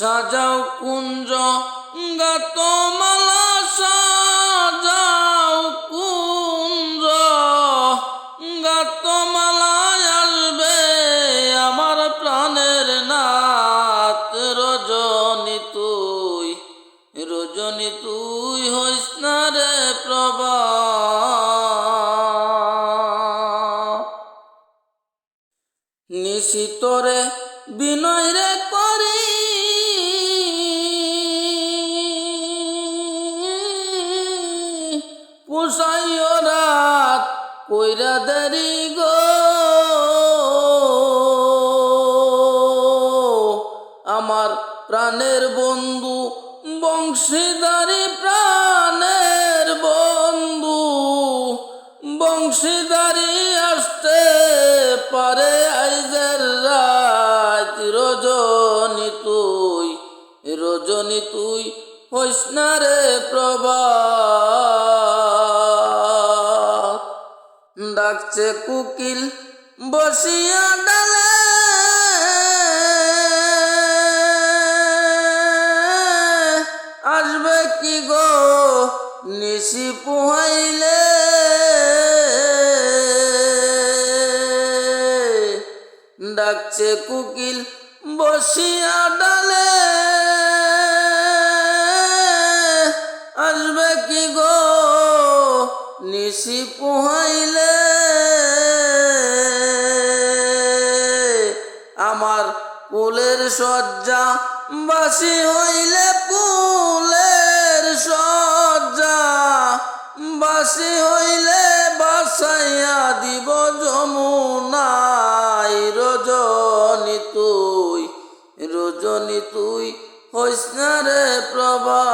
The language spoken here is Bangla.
সাজাও কুঞ্জ। গাতমালা সাজাও কুঞ্জ গাতমালায় আসবে আমার প্রাণের নাথ রজনী তুই রজনী তুই হইস না রে প্রভা। নিশিতরে বিনয় রে করি পোষাইও রাত কইরা আমার প্রাণের বন্ধু, বংশীদারি প্রাণের বন্ধু, বংশীদারি আসতে পারে আইজের রাত। রজনী তুই রজনী তুই, হইস না রে প্রভা। ডাকছে কুকিল বসিয়া ডালে। আসবে কি গো নিশি পুহাইলে? ডাকছে কুকিল বসিয়া ডালে। আমার ফুলের সজ্জা বাসি হইলে ফুলের সজ্জা বাসি হইলে বাসাইয়া দিব যমুনাই রজনী তুই রজনী তুই, হইস রে প্রভা।